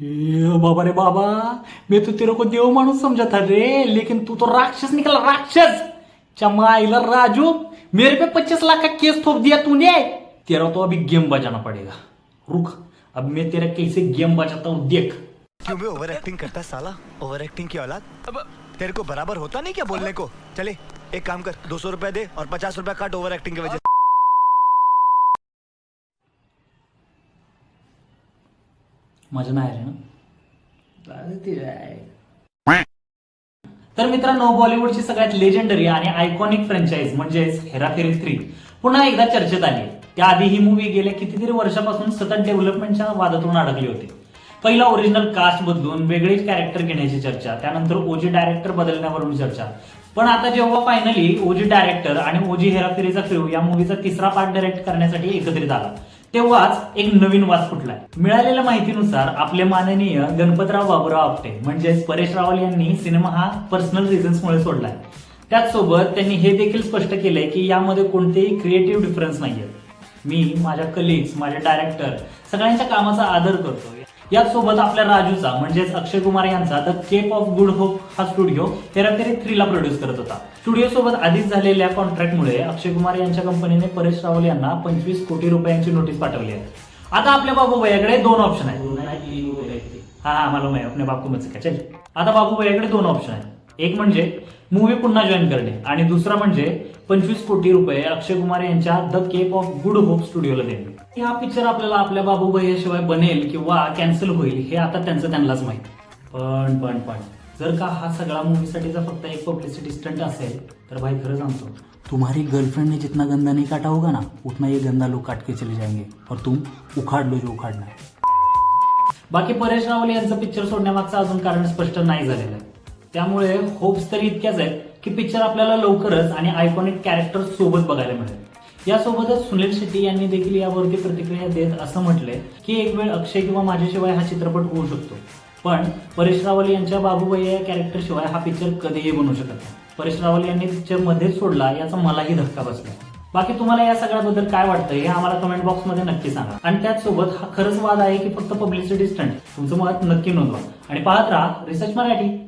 बाबा रे बाबा मैं तो तेरे को देव माणूस समझा था रे लेकिन तू तो राक्षस निकला राक्षस! चमाइला राजू मेरे पे पच्चीस लाख का केस थोप दिया तूने! तेरा तो अभी गेम बजाना पड़ेगा। रुक अब मैं तेरा कैसे गेम बजाता हूँ देख। क्यों बे ओवर एक्टिंग करता है साला? ओवर एक्टिंग की औलाद? अब तेरे को बराबर होता नहीं क्या बोलने को? चले एक काम कर दो सौ रुपया दे और पचास रुपया काट ओवर एक्टिंग की वजह मजा नाही आली ना. तर मित्रांनो बॉलिवूडची सगळ्यात लेजेंडरी आणि आयकॉनिक फ्रँचाईज म्हणजेच हेराफेरी थ्री पुन्हा एकदा चर्चेत आली. त्याआधी ही मूवी गेल्या कितीतरी वर्षापासून सतत डेव्हलपमेंटच्या वादातून अडकली होती. पहिला ओरिजिनल कास्ट बदलून वेगळेच कॅरेक्टर घेण्याची चर्चा त्यानंतर ओजी डायरेक्टर बदलण्यावरून चर्चा. पण आता जेव्हा फायनली ओजी डायरेक्टर आणि ओजी हेराफेरीचा क्रू या मूवीचा तिसरा पार्ट डायरेक्ट करण्यासाठी एकत्रित आला. तेव्हाच एक नवीन वाद फुटलाय. मिळालेल्या माहितीनुसार आपले माननीय गणपतराव बाबूराव आपटे म्हणजेच परेश रावल यांनी सिनेमा हा पर्सनल रिझन्समुळे सोडलाय. त्याचसोबत त्यांनी हे देखील स्पष्ट केलंय की यामध्ये कोणतेही क्रिएटिव्ह डिफरन्स नाहीये. मी माझ्या कलिग्स माझ्या डायरेक्टर सगळ्यांच्या कामाचा आदर करतो यासोबत आपल्या राजूचा म्हणजेच अक्षय कुमार यांचा the Cape of Good Hope हा स्टुडिओ हेराफेरी थ्रीला प्रोड्यूस करत होता. स्टुडिओ सोबत आधीच झालेल्या कॉन्ट्रॅक्टमुळे अक्षय कुमार यांच्या कंपनीने परेश रावल यांना पंचवीस कोटी रुपयांची नोटीस पाठवली आहे. आता आपल्या बाबू भैयाकडे दोन ऑप्शन आहेत. हा हा मला माहिती अपने बाप को मत सिखा चल. आता बाबू भैयाकडे दोन ऑप्शन आहेत. एक म्हणजे मूवी पुन्हा जॉईन करणे. आणि दुसरा म्हणजे पंचवीस कोटी रुपये अक्षय कुमार यांच्या the Cape of Good Hope स्टुडिओला देणे. हा पिक्चर आपल्याला आपल्या बाबू भैयाशिवाय बनेल किंवा कॅन्सल होईल हे आता त्यांचं त्यांनाच माहिती. पण पण पण. जर का हा सगळा मूवीसाठीचा फक्त एक पब्लिसिटी स्टंट असेल तर भाई खरं सांगतो. तुम्हारी गर्लफ्रेंड ने जितना गंदा नहीं काटा होगा ना उतना ये गंदा लोग काट के चले जाएंगे और तुम उखाड़ लो जो उखाड़ना है। बाकी परेश रावल यांचं पिक्चर सोडण्यामागचं अजून कारण स्पष्ट नाही झालेलं आहे. त्यामुळे होप्स तर इतक्याच आहेत की पिक्चर आपल्याला लवकरच आणि आयकॉनिक कॅरेक्टर सोबत बघायला मिळेल. यासोबतच सुनील शेट्टी यांनी देखील यावरती प्रतिक्रिया देत असं म्हटलंय की एक वेळ अक्षय किंवा माझ्याशिवाय हा चित्रपट होऊ शकतो. पण परेश रावल यांच्या बाबूबाई या कॅरेक्टर शिवाय हा पिक्चर कधीही बनू शकत नाही. परेश रावल यांनी पिक्चरमध्येच सोडला याचा मलाही धक्का बसला. बाकी तुम्हाला या सगळ्याबद्दल काय वाटतं हे आम्हाला कमेंट बॉक्समध्ये नक्की सांगा. आणि त्याचसोबत हा खरंच वाद आहे की फक्त पब्लिसिटी स्टंट तुमचं मत नक्की नोंदवा. आणि पाहत राहा रिसर्च मराठी